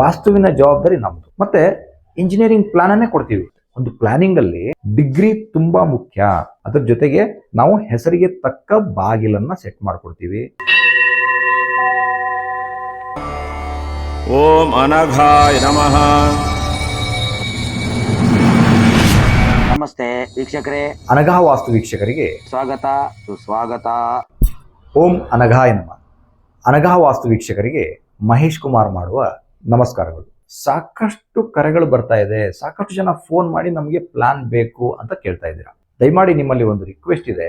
ವಾಸ್ತುವಿನ ಜವಾಬ್ದಾರಿ ನಮ್ದು. ಮತ್ತೆ ಇಂಜಿನಿಯರಿಂಗ್ ಪ್ಲಾನ್ ಅನ್ನೇ ಕೊಡ್ತೀವಿ. ಒಂದು ಪ್ಲಾನಿಂಗ್ ಅಲ್ಲಿ ಡಿಗ್ರಿ ತುಂಬಾ ಮುಖ್ಯ. ಅದ್ರ ಜೊತೆಗೆ ನಾವು ಹೆಸರಿಗೆ ತಕ್ಕ ಬಾಗಿಲನ್ನ ಸೆಟ್ ಮಾಡ್ಕೊಡ್ತೀವಿ. ಓಂ ಅನಘಾಯ ನಮಃ. ನಮಸ್ತೆ ವೀಕ್ಷಕರೇ. ಅನಘಾ ವಾಸ್ತು ವೀಕ್ಷಕರಿಗೆ ಸ್ವಾಗತ ಸುಸ್ವಾಗತ. ಓಂ ಅನಘಾಯ ನಮಃ. ಅನಘಾ ವಾಸ್ತು ವೀಕ್ಷಕರಿಗೆ ಮಹೇಶ್ ಕುಮಾರ್ ಮಾಡುವ ನಮಸ್ಕಾರಗಳು. ಸಾಕಷ್ಟು ಕರೆಗಳು ಬರ್ತಾ ಇದೆ. ಸಾಕಷ್ಟು ಜನ ಫೋನ್ ಮಾಡಿ ನಮಗೆ ಪ್ಲಾನ್ ಬೇಕು ಅಂತ ಕೇಳ್ತಾ ಇದ್ದೀರಾ. ದಯಮಾಡಿ ನಿಮ್ಮಲ್ಲಿ ಒಂದು ರಿಕ್ವೆಸ್ಟ್ ಇದೆ.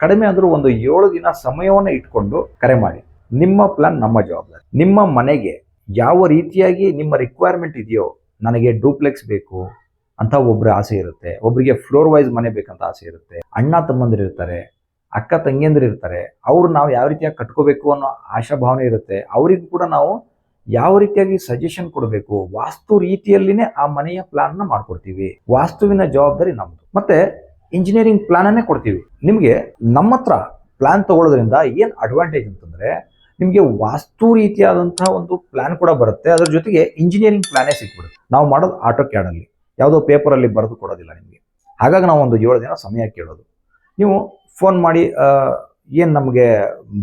ಕಡಿಮೆ ಆದರೂ ಒಂದು ಏಳು ದಿನ ಸಮಯವನ್ನು ಇಟ್ಕೊಂಡು ಕರೆ ಮಾಡಿ. ನಿಮ್ಮ ಪ್ಲಾನ್ ನಮ್ಮ ಜವಾಬ್ದಾರಿ. ನಿಮ್ಮ ಮನೆಗೆ ಯಾವ ರೀತಿಯಾಗಿ ನಿಮ್ಮ ರಿಕ್ವೈರ್ಮೆಂಟ್ ಇದೆಯೋ ನನಗೆ ಡೂಪ್ಲೆಕ್ಸ್ ಬೇಕು ಅಂತ ಒಬ್ಬರ ಆಸೆ ಇರುತ್ತೆ. ಒಬ್ಬರಿಗೆ ಫ್ಲೋರ್ ವೈಸ್ ಮನೆ ಬೇಕಂತ ಆಸೆ ಇರುತ್ತೆ. ಅಣ್ಣ ತಮ್ಮಂದಿರು ಇರ್ತಾರೆ, ಅಕ್ಕ ತಂಗಿಯಂದಿರು ಇರ್ತಾರೆ. ಅವ್ರು ನಾವು ಯಾವ ರೀತಿಯಾಗಿ ಕಟ್ಕೋಬೇಕು ಅನ್ನೋ ಆಶಾಭಾವನೆ ಇರುತ್ತೆ. ಅವರಿಗೂ ಕೂಡ ನಾವು ಯಾವ ರೀತಿಯಾಗಿ ಸಜೆಷನ್ ಕೊಡಬೇಕು? ವಾಸ್ತು ರೀತಿಯಲ್ಲಿನೇ ಆ ಮನೆಯ ಪ್ಲಾನ್ನ ಮಾಡ್ಕೊಡ್ತೀವಿ. ವಾಸ್ತುವಿನ ಜವಾಬ್ದಾರಿ ನಮ್ದು. ಮತ್ತೆ ಇಂಜಿನಿಯರಿಂಗ್ ಪ್ಲಾನ್ ಅನ್ನೇ ಕೊಡ್ತೀವಿ. ನಿಮಗೆ ನಮ್ಮ ಹತ್ರ ಪ್ಲಾನ್ ತಗೊಳ್ಳೋದ್ರಿಂದ ಏನ್ ಅಡ್ವಾಂಟೇಜ್ ಅಂತಂದ್ರೆ, ನಿಮಗೆ ವಾಸ್ತು ರೀತಿಯಾದಂತಹ ಒಂದು ಪ್ಲಾನ್ ಕೂಡ ಬರುತ್ತೆ. ಅದ್ರ ಜೊತೆಗೆ ಇಂಜಿನಿಯರಿಂಗ್ ಪ್ಲಾನೇ ಸಿಕ್ಬಿಡುತ್ತೆ ನಾವು ಮಾಡೋದು ಆಟೋ ಕ್ಯಾಡಲ್ಲಿ ಯಾವುದೋ ಪೇಪರಲ್ಲಿ ಬರೆದು ಕೊಡೋದಿಲ್ಲ ನಿಮಗೆ. ಹಾಗಾಗಿ ನಾವು ಒಂದು ಏಳು ದಿನ ಸಮಯ ಕೇಳೋದು. ನೀವು ಫೋನ್ ಮಾಡಿ ಏನು ನಮಗೆ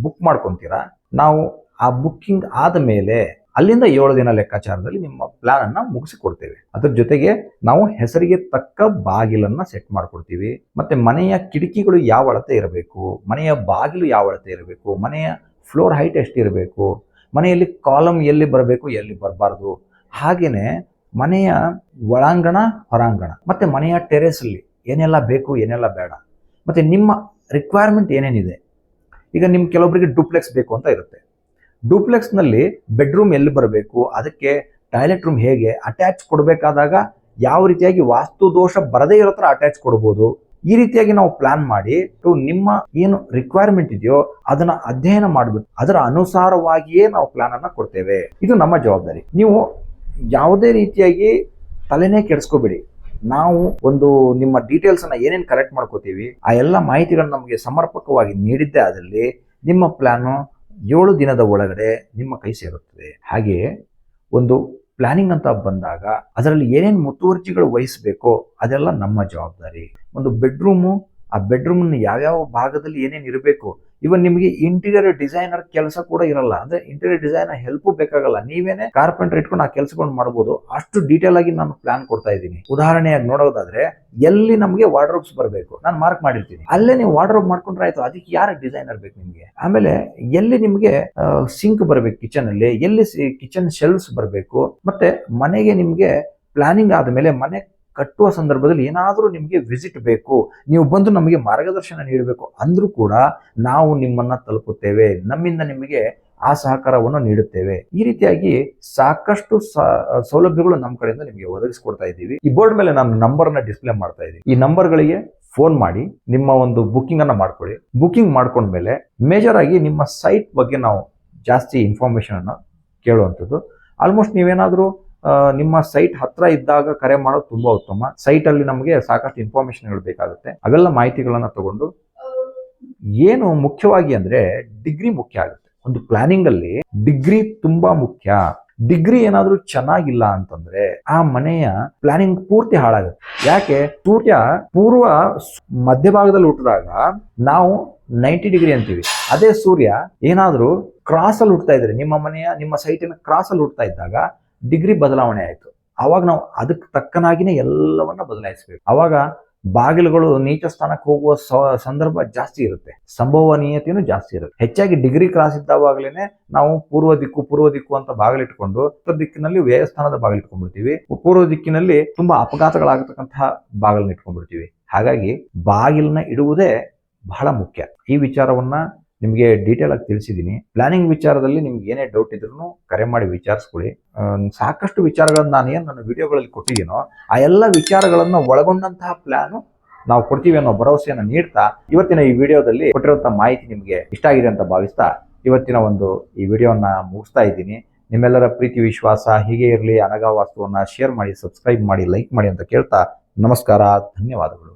ಬುಕ್ ಮಾಡ್ಕೊಂತೀರಾ? ನಾವು ಆ ಬುಕ್ಕಿಂಗ್ ಆದ ಮೇಲೆ ಅಲ್ಲಿಂದ ಏಳು ದಿನ ಲೆಕ್ಕಾಚಾರದಲ್ಲಿ ನಿಮ್ಮ ಪ್ಲಾನ್ ಅನ್ನ ಮುಗಿಸಿಕೊಡ್ತೇವೆ. ಅದ್ರ ಜೊತೆಗೆ ನಾವು ಹೆಸರಿಗೆ ತಕ್ಕ ಬಾಗಿಲನ್ನ ಸೆಟ್ ಮಾಡ್ಕೊಡ್ತೀವಿ. ಮತ್ತೆ ಮನೆಯ ಕಿಟಕಿಗಳು ಯಾವ ಅಳತೆ ಇರಬೇಕು? ಮನೆಯ ಬಾಗಿಲು ಯಾವ ಅಳತೆ ಇರಬೇಕು? ಮನೆಯ ಫ್ಲೋರ್ ಹೈಟ್ ಎಷ್ಟಿರಬೇಕು ಮನೆಯಲ್ಲಿ ಕಾಲಮ್ ಎಲ್ಲಿ ಬರಬೇಕು, ಎಲ್ಲಿ ಬರಬಾರ್ದು? ಹಾಗೆಯೇ ಮನೆಯ ಒಳಾಂಗಣ, ಹೊರಾಂಗಣ, ಮತ್ತೆ ಮನೆಯ ಟೆರೇಸ್ ಅಲ್ಲಿ ಏನೆಲ್ಲ ಬೇಕು, ಏನೆಲ್ಲ ಬೇಡ, ಮತ್ತೆ ನಿಮ್ಮ ರಿಕ್ವೈರ್ಮೆಂಟ್ ಏನೇನಿದೆ? ಈಗ ನಿಮ್ಮ ಕೆಲವೊಬ್ಬರಿಗೆ ಡೂಪ್ಲೆಕ್ಸ್ ಬೇಕು ಅಂತ ಇರುತ್ತೆ. ಡೂಪ್ಲೆಕ್ಸ್ನಲ್ಲಿ ಬೆಡ್ರೂಮ್ ಎಲ್ಲಿ ಬರಬೇಕು, ಅದಕ್ಕೆ ಟಾಯ್ಲೆಟ್ ರೂಮ್ ಹೇಗೆ, ಅಟ್ಯಾಚ್ ಕೊಡಬೇಕಾದಾಗ ಯಾವ ರೀತಿಯಾಗಿ ವಾಸ್ತು ದೋಷ ಬರದೇ ಇರೋ ಥರ ಅಟ್ಯಾಚ್ ಕೊಡ್ಬೋದು. ಈ ರೀತಿಯಾಗಿ ನಾವು ಪ್ಲಾನ್ ಮಾಡಿ ಟು ನಿಮ್ಮ ಏನು ರಿಕ್ವೈರ್ಮೆಂಟ್ ಇದೆಯೋ ಅದನ್ನ ಅಧ್ಯಯನ ಮಾಡಬೇಕು ಅದರ ಅನುಸಾರವಾಗಿಯೇ ನಾವು ಪ್ಲಾನ್ ಅನ್ನ ಕೊಡ್ತೇವೆ. ಇದು ನಮ್ಮ ಜವಾಬ್ದಾರಿ. ನೀವು ಯಾವುದೇ ರೀತಿಯಾಗಿ ತಲೆನೇ ಕೆಡಿಸ್ಕೋಬೇಡಿ. ನಾವು ಒಂದು ನಿಮ್ಮ ಡೀಟೇಲ್ಸ್ ಅನ್ನ ಏನೇನು ಕಲೆಕ್ಟ್ ಮಾಡ್ಕೋತೀವಿ, ಆ ಎಲ್ಲ ಮಾಹಿತಿಗಳನ್ನ ನಮಗೆ ಸಮರ್ಪಕವಾಗಿ ನೀಡಿದ್ದೆ ಅದರಲ್ಲಿ ನಿಮ್ಮ ಪ್ಲಾನು ಏಳು ದಿನದ ಒಳಗಡೆ ನಿಮ್ಮ ಕೈ ಸೇರುತ್ತದೆ. ಹಾಗೆಯೇ ಒಂದು ಪ್ಲಾನಿಂಗ್ ಅಂತ ಬಂದಾಗ ಅದರಲ್ಲಿ ಏನೇನು ಮುತುವರ್ಜಿಗಳು ವಹಿಸಬೇಕೋ ಅದೆಲ್ಲ ನಮ್ಮ ಜವಾಬ್ದಾರಿ. ಒಂದು ಬೆಡ್ರೂಮು ಆ ಬೆಡ್ರೂಮ್ನ ಯಾವ್ಯಾವ ಭಾಗದಲ್ಲಿ ಏನೇನು ಇರಬೇಕು ಇವನ್ ನಿಮಗೆ ಇಂಟೀರಿಯರ್ ಡಿಸೈನರ್ ಕೆಲಸ ಕೂಡ ಇರಲ್ಲ. ಅಂದ್ರೆ ಇಂಟೀರಿಯರ್ ಡಿಸೈನರ್ ಹೆಲ್ಪ್ ಬೇಕಾಗಲ್ಲ. ನೀವೇನೆ ಕಾರ್ಪೆಂಟರ್ ಇಟ್ಕೊಂಡು ಆ ಕೆಲಸಗಳನ್ನ ಮಾಡಬಹುದು ಅಷ್ಟು ಡೀಟೇಲ್ ಆಗಿ ನಾನು ಪ್ಲಾನ್ ಕೊಡ್ತಾ ಇದ್ದೀನಿ. ಉದಾಹರಣೆಯಾಗಿ ನೋಡೋದಾದ್ರೆ, ಎಲ್ಲಿ ನಮಗೆ ವಾರ್ಡ್ರೋಬ್ಸ್ ಬರಬೇಕು? ನಾನು ಮಾರ್ಕ್ ಮಾಡಿರ್ತೀನಿ. ಅಲ್ಲೇ ನೀವು ವಾರ್ಡ್ರೋಬ್ ಮಾಡ್ಕೊಂಡ್ರೆ ಆಯ್ತು. ಅದಕ್ಕೆ ಯಾರ ಡಿಸೈನರ್ ಬೇಕು ನಿಮಗೆ? ಆಮೇಲೆ ಎಲ್ಲಿ ನಿಮಗೆ ಸಿಂಕ್ ಬರಬೇಕು ಕಿಚನ್ ಅಲ್ಲಿ? ಎಲ್ಲಿ ಕಿಚನ್ ಶೆಲ್ಫ್ಸ್ ಬರಬೇಕು? ಮತ್ತೆ ಮನೆಗೆ ನಿಮಗೆ ಪ್ಲಾನಿಂಗ್ ಆದಮೇಲೆ ಮನೆ ಕಟ್ಟುವ ಸಂದರ್ಭದಲ್ಲಿ ಏನಾದರೂ ನಿಮಗೆ ವಿಸಿಟ್ ಬೇಕು, ನೀವು ಬಂದು ನಮಗೆ ಮಾರ್ಗದರ್ಶನ ನೀಡಬೇಕು ಅಂದರೂ ಕೂಡ ನಾವು ನಿಮ್ಮನ್ನು ತಲುಪುತ್ತೇವೆ, ನಮ್ಮಿಂದ ನಿಮಗೆ ಆ ಸಹಕಾರವನ್ನು ನೀಡುತ್ತೇವೆ. ಈ ರೀತಿಯಾಗಿ ಸಾಕಷ್ಟು ಸೌಲಭ್ಯಗಳು ನಮ್ಮ ಕಡೆಯಿಂದ ನಿಮಗೆ ಒದಗಿಸ್ಕೊಡ್ತಾ ಇದ್ದೀವಿ. ಈ ಬೋರ್ಡ್ ಮೇಲೆ ನಾನು ನಂಬರ್ ಅನ್ನ ಡಿಸ್ಪ್ಲೇ ಮಾಡ್ತಾ ಇದ್ದೀನಿ. ಈ ನಂಬರ್ಗಳಿಗೆ ಫೋನ್ ಮಾಡಿ, ನಿಮ್ಮ ಒಂದು ಬುಕಿಂಗ್ ಅನ್ನ ಮಾಡ್ಕೊಳ್ಳಿ. ಬುಕಿಂಗ್ ಮಾಡ್ಕೊಂಡ್ಮೇಲೆ ಮೇಜರ್ ಆಗಿ ನಿಮ್ಮ ಸೈಟ್ ಬಗ್ಗೆ ನಾವು ಜಾಸ್ತಿ ಇನ್ಫಾರ್ಮೇಶನ್ ಅನ್ನ ಕೇಳುವಂಥದ್ದು. ಆಲ್ಮೋಸ್ಟ್ ನೀವೇನಾದರೂ ನಿಮ್ಮ ಸೈಟ್ ಹತ್ರ ಇದ್ದಾಗ ಕರೆ ಮಾಡೋದು ತುಂಬಾ ಉತ್ತಮ. ಸೈಟ್ ಅಲ್ಲಿ ನಮಗೆ ಸಾಕಷ್ಟು ಇನ್ಫಾರ್ಮೇಶನ್ಗಳು ಬೇಕಾಗುತ್ತೆ. ಅವೆಲ್ಲ ಮಾಹಿತಿಗಳನ್ನ ತಗೊಂಡು ಏನು ಮುಖ್ಯವಾಗಿ ಅಂದ್ರೆ ಡಿಗ್ರಿ ಮುಖ್ಯ ಆಗುತ್ತೆ. ಒಂದು ಪ್ಲಾನಿಂಗ್ ಅಲ್ಲಿ ಡಿಗ್ರಿ ತುಂಬಾ ಮುಖ್ಯ. ಡಿಗ್ರಿ ಏನಾದ್ರೂ ಚೆನ್ನಾಗಿಲ್ಲ ಅಂತಂದ್ರೆ ಆ ಮನೆಯ ಪ್ಲಾನಿಂಗ್ ಪೂರ್ತಿ ಹಾಳಾಗುತ್ತೆ. ಯಾಕೆ? ಸೂರ್ಯ ಪೂರ್ವ ಮಧ್ಯಭಾಗದಲ್ಲಿ ಹುಟ್ಟಿದಾಗ ನಾವು ನೈಂಟಿ ಡಿಗ್ರಿ ಅಂತೀವಿ. ಅದೇ ಸೂರ್ಯ ಏನಾದ್ರೂ ಕ್ರಾಸ್ ಅಲ್ಲಿ ಹುಟ್ತಾ ಇದ್ರೆ, ನಿಮ್ಮ ಮನೆಯ, ನಿಮ್ಮ ಸೈಟಿನ ಕ್ರಾಸ್ ಅಲ್ಲಿ ಹುಟ್ತಾ ಇದ್ದಾಗ ಡಿಗ್ರಿ ಬದಲಾವಣೆ ಆಯಿತು. ಆವಾಗ ನಾವು ಅದಕ್ಕೆ ತಕ್ಕನಾಗಿನೇ ಎಲ್ಲವನ್ನ ಬದಲಾಯಿಸಬೇಕು. ಆವಾಗ ಬಾಗಿಲುಗಳು ನೀಚ ಸ್ಥಾನಕ್ಕೆ ಹೋಗುವ ಸಂದರ್ಭ ಜಾಸ್ತಿ ಇರುತ್ತೆ. ಸಂಭವನೀಯತೆಯೂ ಜಾಸ್ತಿ ಇರುತ್ತೆ. ಹೆಚ್ಚಾಗಿ ಡಿಗ್ರಿ ಕ್ರಾಸ್ ಇದ್ದಾವಾಗಲೇನೆ ನಾವು ಪೂರ್ವ ದಿಕ್ಕು ಪೂರ್ವ ದಿಕ್ಕು ಅಂತ ಬಾಗಿಲಿಟ್ಕೊಂಡು ಉತ್ತರ ದಿಕ್ಕಿನಲ್ಲಿ ವ್ಯಯಸ್ಥಾನದ ಬಾಗಿಲು ಇಟ್ಕೊಂಡ್ಬಿಡ್ತೀವಿ ಪೂರ್ವ ದಿಕ್ಕಿನಲ್ಲಿ ತುಂಬಾ ಅಪಘಾತಗಳಾಗತಕ್ಕಂತಹ ಬಾಗಿಲನ್ನ ಇಟ್ಕೊಂಡ್ಬಿಡ್ತೀವಿ. ಹಾಗಾಗಿ ಬಾಗಿಲನ್ನ ಇಡುವುದೇ ಬಹಳ ಮುಖ್ಯ. ಈ ವಿಚಾರವನ್ನ ನಿಮಗೆ ಡೀಟೇಲ್ ಆಗಿ ತಿಳಿಸಿದ್ದೀನಿ ಪ್ಲಾನಿಂಗ್ ವಿಚಾರದಲ್ಲಿ ನಿಮ್ಗೆ ಏನೇ ಡೌಟ್ ಇದ್ರೂ ಕರೆ ಮಾಡಿ ವಿಚಾರಿಸ್ಕೊಳ್ಳಿ. ಸಾಕಷ್ಟು ವಿಚಾರಗಳನ್ನ ನಾನು ಏನು ನನ್ನ ವಿಡಿಯೋಗಳಲ್ಲಿ ಕೊಟ್ಟಿದ್ದೀನೋ, ಆ ಎಲ್ಲ ವಿಚಾರಗಳನ್ನ ಒಳಗೊಂಡಂತಹ ಪ್ಲಾನು ನಾವು ಕೊಡ್ತೀವಿ ಅನ್ನೋ ಭರವಸೆಯನ್ನು ನೀಡ್ತಾ, ಇವತ್ತಿನ ಈ ವಿಡಿಯೋದಲ್ಲಿ ಕೊಟ್ಟಿರುವಂತಹ ಮಾಹಿತಿ ನಿಮಗೆ ಇಷ್ಟ ಆಗಿದೆ ಅಂತ ಭಾವಿಸ್ತಾ, ಇವತ್ತಿನ ಒಂದು ಈ ವಿಡಿಯೋನ ಮುಗಿಸ್ತಾ ಇದ್ದೀನಿ. ನಿಮ್ಮೆಲ್ಲರ ಪ್ರೀತಿ, ವಿಶ್ವಾಸ ಹೀಗೆ ಇರಲಿ. ಅನಗಾ ವಾಸ್ತುವನ್ನ ಶೇರ್ ಮಾಡಿ ಸಬ್ಸ್ಕ್ರೈಬ್ ಮಾಡಿ ಲೈಕ್ ಮಾಡಿ ಅಂತ ಕೇಳ್ತಾ, ನಮಸ್ಕಾರ, ಧನ್ಯವಾದಗಳು.